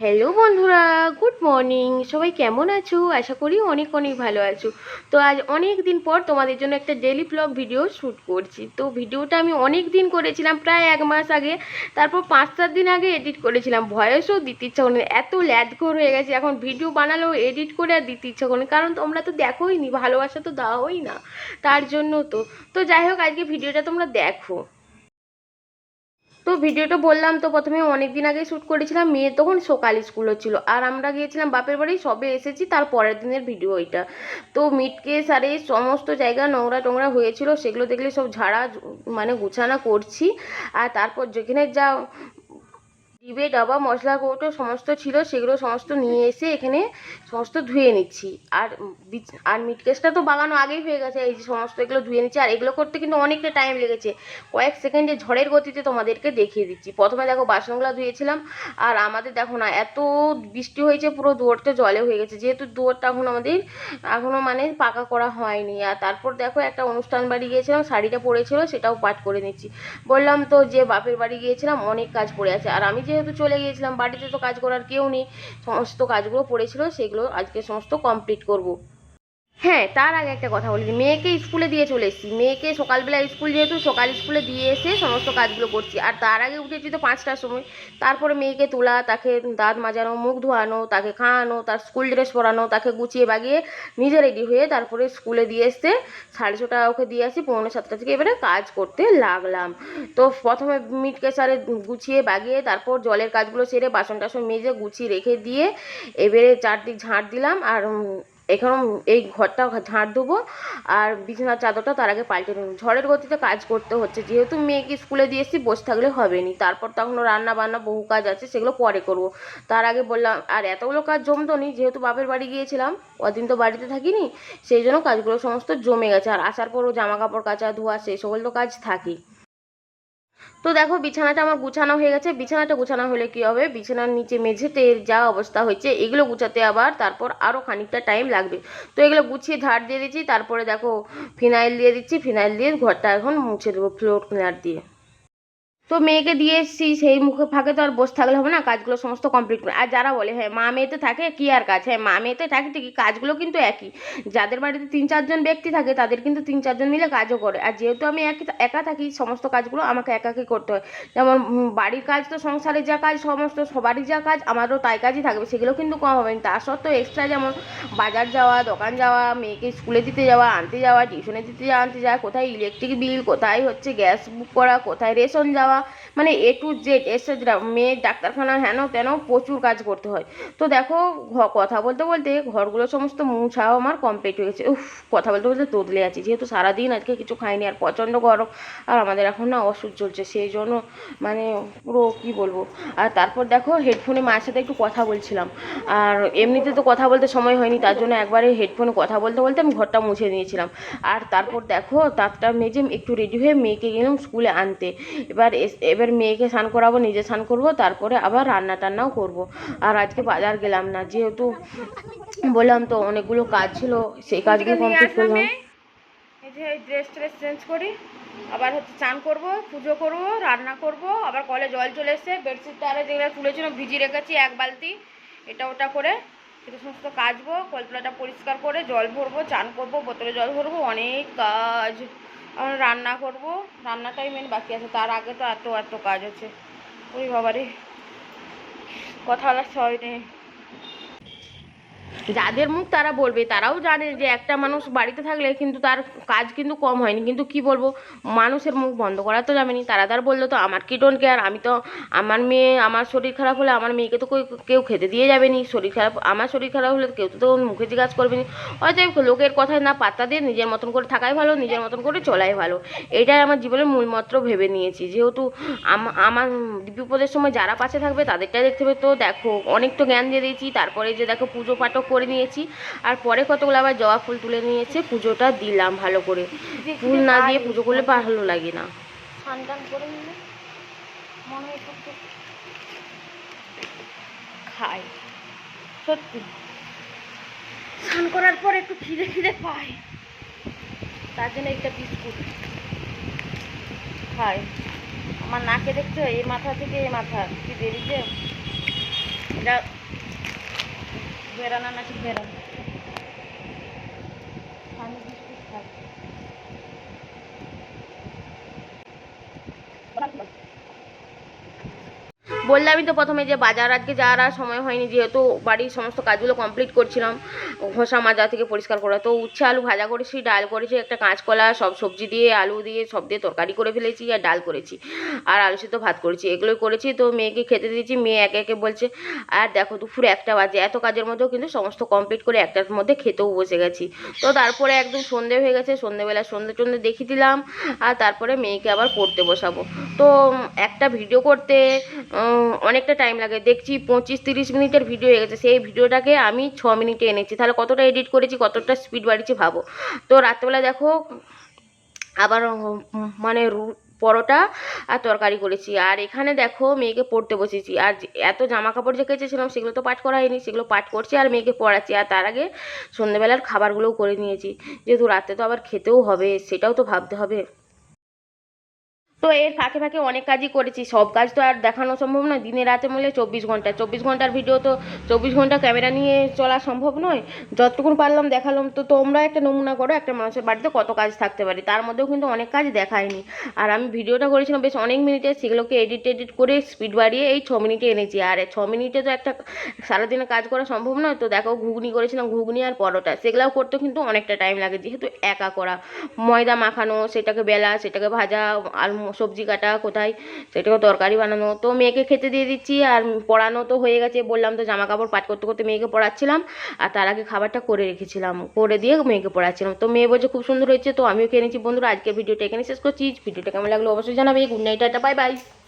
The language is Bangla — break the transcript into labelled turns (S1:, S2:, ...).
S1: হ্যালো বন্ধুরা। গুড মর্নিং সবাই কেমন আছো? আশা করি অনেক অনেক ভালো আছো। তো আজ অনেক দিন পর তোমাদের জন্য একটা ডেলি ব্লগ ভিডিও শ্যুট করছি। তো ভিডিওটা আমি অনেক দিন করেছিলাম, প্রায় এক মাস আগে। তারপর পাঁচ, সাত দিন আগে এডিট করেছিলাম। ভয়েসও দিতে ইচ্ছা করে এত ল্যাদঘর হয়ে গেছে। এখন ভিডিও বানালেও এডিট করে আর দিতে ইচ্ছা করে কারণ তোমরা তো দেখোই নি, ভালোবাসা তো দেওয়াই না। তার জন্য তো। তো যাই হোক, আজকে ভিডিওটা তোমরা দেখো। ভিডিওটা বললাম তো প্রথমে অনেক দিন আগে শ্যুট করেছিলাম মেয়ের তখন সকাল স্কুল হচ্ছিল। আর আমরা গিয়েছিলাম বাপের বাড়ি, সবে এসেছি, তার পরের দিনের ভিডিও এটা। তো মিটকে সারে সমস্ত জায়গা নোংরা টোংরা হয়েছিল, সেগুলো দেখলে সব ঝাড়া মানে গুছানা করছি। আর তারপর যেখানে যা ডিবে, ডাবা, মশলা কৌটো সমস্ত ছিল, সেগুলো সমস্ত নিয়ে এসে এখানে সমস্ত ধুয়ে নিচ্ছি। আর আর মিটকেসটা তো বাগানো আগেই হয়ে গেছে, এই যে সমস্ত এগুলো ধুয়ে নিচ্ছি। আর এগুলো করতে কিন্তু অনেকটা টাইম লেগেছে। কয়েক সেকেন্ডে ঝড়ের গতিতে তোমাদেরকে দেখিয়ে দিচ্ছি। প্রথমে দেখো বাসনগুলো ধুয়েছিলাম, আর আমাদের দেখো না, এত বৃষ্টি হয়েছে, পুরো দুয়ারটা জলে হয়ে গেছে। যেহেতু দুয়ারটা এখন আমাদের, এখনও মানে পাকা করা হয়নি। আর তারপর দেখো একটা অনুষ্ঠান বাড়ি গিয়েছিলাম, শাড়িটা পরেছিল, সেটাও পাঠ করে নিচ্ছি। বললাম তো যে বাপের বাড়ি গিয়েছিলাম, অনেক কাজ পড়ে আছে। আর আমি যেহেতু চলে গিয়েছিলাম, বাড়িতে তো কাজ করার কেউ নেই, সমস্ত কাজগুলো পড়েছিল, সেগুলো আজকে সমস্ত কমপ্লিট করব। হ্যাঁ তার আগে একটা কথা বলি মেয়েকে স্কুলে দিয়ে চলে এসেছি। মেয়েকে সকালবেলা স্কুল যেহেতু, সকাল স্কুলে দিয়ে এসে সমস্ত কাজগুলো করছি। আর তার আগে উঠেছি তো পাঁচটার সময়। তারপরে মেয়েকে তোলা, তাকে দাঁত মাজানো, মুখ ধোয়ানো, তাকে খাওয়ানো, তার স্কুল ড্রেস পরানো, তাকে গুছিয়ে বাগিয়ে নিজে রেডি হয়ে তারপরে স্কুলে দিয়ে এসে সাড়ে ছটা ওকে দিয়ে আসি, পৌনে সাতটা থেকে এবারে কাজ করতে লাগলাম। তো প্রথমে মিটকে সারে গুছিয়ে বাগিয়ে তারপর জলের কাজগুলো সেরে বাসন টাসন মেজে গুছিয়ে রেখে দিয়ে এবারে চারদিক ঝাঁট দিলাম। আর এখন এই ঘরটা ঝাঁট দেবো আর বিছানার চাদরটা তার আগে পাল্টে নেব। ঝড়ের গতিতে কাজ করতে হচ্ছে। যেহেতু মেয়েকে স্কুলে দিয়ে এসেছি, বসে থাকলে হবে নি তারপর তো এখনও রান্না বান্না বহু কাজ আছে, সেগুলো পরে করব। তার আগে বললাম, আর এতগুলো কাজ জমতো নি? যেহেতু বাপের বাড়ি গিয়েছিলাম, অদিন তো বাড়িতে থাকিনি, সেই জন্য কাজগুলো সমস্ত জমে গেছে। আর আসার পরও জামা কাপড় কাচা ধোয়া, সেই সকল তো কাজ থাকেই। তো দেখো, বিছানাটা আমার গুছানো হয়ে গেছে। বিছানাটা গুছানো হলে কি হবে? বিছানার নিচে মেঝেতে যা অবস্থা হয়েছে, এগুলো গুছাতে আবার তারপর আরও খানিকটা টাইম লাগবে। তো এগুলো গুছিয়ে ধার দিয়ে দিচ্ছি, তারপরে দেখো, ফিনাইল দিয়ে দিচ্ছি, ফিনাইল দিয়ে ঘরটা এখন মুছে দেবো ফ্লোর ক্লিনার দিয়ে। তো মেয়েকে দিয়ে এসেছি, সেই মুখে ফাঁকে তো আর বসে থাকলে হবে না, কাজগুলো সমস্ত কমপ্লিট করে। আর যারা বলে হ্যাঁ মা মেয়েতে থাকে, কি আর কাজ? হ্যাঁ মা মেয়েতে থাকে, ঠিকই, কাজগুলো কিন্তু একই। যাদের বাড়িতে তিন চারজন ব্যক্তি থাকে, তাদের কিন্তু তিন চারজন মিলে কাজও করে। আর যেহেতু আমি একই একা থাকি, সমস্ত কাজগুলো আমাকে একাকে করতে হয়। যেমন বাড়ির কাজ তো সংসারের যা কাজ, সমস্ত সবারই যা কাজ, আমারও তাই কাজই থাকবে, সেগুলো কিন্তু কম হবে না। তার সত্ত্বেও এক্সট্রা যেমন, বাজার যাওয়া, দোকান যাওয়া, মেয়েকে স্কুলে দিতে যাওয়া, আনতে যাওয়া টিউশনে দিতে যাওয়া, আনতে যাওয়া, কোথায় ইলেকট্রিক বিল কোথায় হচ্ছে গ্যাস বুক করা, কোথায় রেশন যাওয়া মানে এ টু জেড এসে মেয়ের ডাক্তারখানা হেন তেন প্রচুর কাজ করতে হয়। তো দেখো কথা বলতে বলতে ঘরগুলো সমস্ত মুছাও আমার কমপ্লিট হয়েছে উফ, কথা বলতে বলতে তোদলে আছি। যেহেতু সারাদিন আজকে কিছু খাইনি আর প্রচণ্ড গরম, আর আমাদের এখন না ওষুধ চলছে, সেই জন্য মানে পুরো কি বলব? আর তারপর দেখো হেডফোনে মায়ের সাথে একটু কথা বলছিলাম। আর এমনিতে তো কথা বলতে সময় হয়নি, তার জন্য একবারে হেডফোনে কথা বলতে বলতে আমি ঘরটা মুছে নিয়েছিলাম। আর তারপর দেখো তাতটা মেজে একটু রেডি হয়ে মেয়েকে গেলাম স্কুলে আনতে। এবার এবার মেয়েকে স্নান করাবো নিজে স্নান করব তারপরে আবার রান্না টান্নাও করব। আর আজকে বাজার গেলাম না যেহেতু বললাম তো অনেকগুলো কাজ ছিল সেই কাজগুলো কমপ্লিট করলাম। এই ড্রেস ট্রেস চেঞ্জ করি আবার হচ্ছে চান করব পুজো করব রান্না করব আবার কলে জল চলে এসছে বেডশিটটা আরে যেগুলো তুলেছিল ভিজিয়ে রেখেছি এক বালতি এটা ওটা করে সেটা সমস্ত কাচবো কলতলাটা পরিষ্কার করে জল ভরবো চান করব বোতলে জল ভরবো অনেক কাজ। আমার রান্না করব। রান্নাটাই মেন বাকি আছে। তার আগে তো এত এত কাজ আছে। ওই বাবারে, কথা বলার সময় নেই। যাদের মুখ তারা বলবে, তারাও জানে যে একটা মানুষ বাড়িতে থাকলে কিন্তু তার কাজ কিন্তু কম হয়নি। কিন্তু কি বলব, মানুষের মুখ বন্ধ করা তো যাবে নি তারা তার বলল তো, আমার কি ডোন্ট কেয়ার আমি তো, আমার মেয়ে, আমার শরীর খারাপ হলে আমার মেয়েকে তো কেউ খেতে দিয়ে যাবে নি শরীর খারাপ, আমার শরীর খারাপ হলে কেউ তো মুখে জিজ্ঞাসা করবে নি। অতএব লোকের কথায় না পাত্তা দিয়ে নিজের মতন করে থাকাই ভালো, নিজের মতন করে চলাই ভালো। এটাই আমার জীবনের মূলমন্ত্র ভেবে নিয়েছি। যেহেতু আমার বিপদের সময় যারা পাশে থাকবে, তাদেরটাই দেখতে হবে। তো দেখো অনেক তো জ্ঞান দিয়ে দিয়েছি। তারপরে যে দেখো, পুজো পাঠও করে নিয়েছি। আর পরে কতগুলো আবার জবা ফুল তুলে নিয়েছে পুজোটা দিলাম ভালো করে। ফুল না দিয়ে পুজো করলে ভালো লাগে না। খাই সত্যি। স্নান করার পর একটু খিদে খিদে পাই তার জন্য একটা বিস্কুট খাই আমার নাকে দেখছ এই মাথা থেকে এই মাথা। কি দেরিতে
S2: এটা vera, nana chigvera.
S1: বললামই তো প্রথমে যে বাজার, আজকে যাওয়ার আর সময় হয়নি, যেহেতু বাড়ির সমস্ত কাজগুলো কমপ্লিট করছিলাম, ঘষা মাজা থেকে পরিষ্কার করা। তো উচ্ছে আলু ভাজা করেছি, ডাল করেছি, একটা কাঁচকলা, সব সবজি দিয়ে, আলু দিয়ে, সব দিয়ে তরকারি করে ফেলেছি আর ডাল করেছি। আর আলু সিদ্ধ ভাত করেছি, এগুলোই করেছি। তো মেয়েকে খেতে দিয়েছি, মেয়ে একে একে বলছে, আর দেখো দুপুরে একটা বাজে। এত কাজের মধ্যেও কিন্তু সমস্ত কমপ্লিট করে একটার মধ্যে খেতেও বসে গেছি। তো তারপরে একদম সন্ধে হয়ে গেছে, সন্ধেবেলা সন্ধে টন্ধে দেখিয়ে দিলাম, আর তারপরে মেয়েকে আবার পড়তে বসাবো। তো একটা ভিডিও করতে অনেকটা টাইম লাগে। দেখছি পঁচিশ তিরিশ মিনিটের ভিডিও হয়ে গেছে। সেই ভিডিওটাকে আমি ছ মিনিটে এনেছি। তাহলে কতটা এডিট করেছি, কতটা স্পিড বাড়িয়েছি ভাবো। তো রাত্রেবেলা দেখো, আবার মানে পরোটা আর তরকারি করেছি। আর এখানে দেখো মেয়েকে পড়তে বসেছি। আর এত জামা কাপড় যে কেচেছিলাম, সেগুলো তো পাঠ করা হয়নি। সেগুলো পাঠ করছি আর মেয়েকে পড়াচ্ছি। আর তার আগে সন্ধ্যেবেলার খাবারগুলোও করে নিয়েছি। যেহেতু রাতে তো আবার খেতেও হবে, সেটাও তো ভাবতে হবে। তো এর ফাঁকে ফাঁকে অনেক কাজই করেছি। সব কাজ তো আর দেখানো সম্ভব নয়। দিনে রাতে মিলে চব্বিশ ঘণ্টা। চব্বিশ ঘণ্টার ভিডিও তো চব্বিশ ঘণ্টা ক্যামেরা নিয়ে চলা সম্ভব নয়। যতটুকুন পারলাম দেখালাম। তো তোমরা একটা নমুনা করো, একটা মানুষের বাড়িতে কত কাজ থাকতে পারে। তার মধ্যেও কিন্তু অনেক কাজ দেখায়নি। আর আমি ভিডিওটা করেছিলাম বেশ অনেক মিনিটে সেগুলোকে এডিট এডিট করে স্পিড বাড়িয়ে এই ছ মিনিটে এনেছি। আর ছ মিনিটে তো একটা সারাদিনে কাজ করা সম্ভব নয়। তো দেখো, ঘুগনি করেছিলাম। ঘুগনি আর পরোটা। সেগুলোও করতে কিন্তু অনেকটা টাইম লাগে। যেহেতু একা করা। ময়দা মাখানো, সেটাকে বেলা, সেটাকে ভাজা আর সবজি কাটা কোথায়? সেটাও তরকারি বানানো। তো মেয়েকে খেতে দিয়ে দিচ্ছি আর পড়ানো তো হয়ে গেছে। বললাম তো জামা কাপড় পাট করতে করতে মেয়েকে পড়াচ্ছিলাম আর তার আগে খাবারটা করে রেখেছিলাম। করে দিয়ে মেয়েকে পড়াচ্ছিলাম। তো মেয়ে বলছে, খুব সুন্দর হয়েছে। তো আমিও খেয়ে নিচ্ছি বন্ধুরা, আজকের ভিডিওটা এখানে শেষ করছি। ভিডিওটা কেমন লাগল অবশ্যই জানাবে। Good night, tata, bye bye.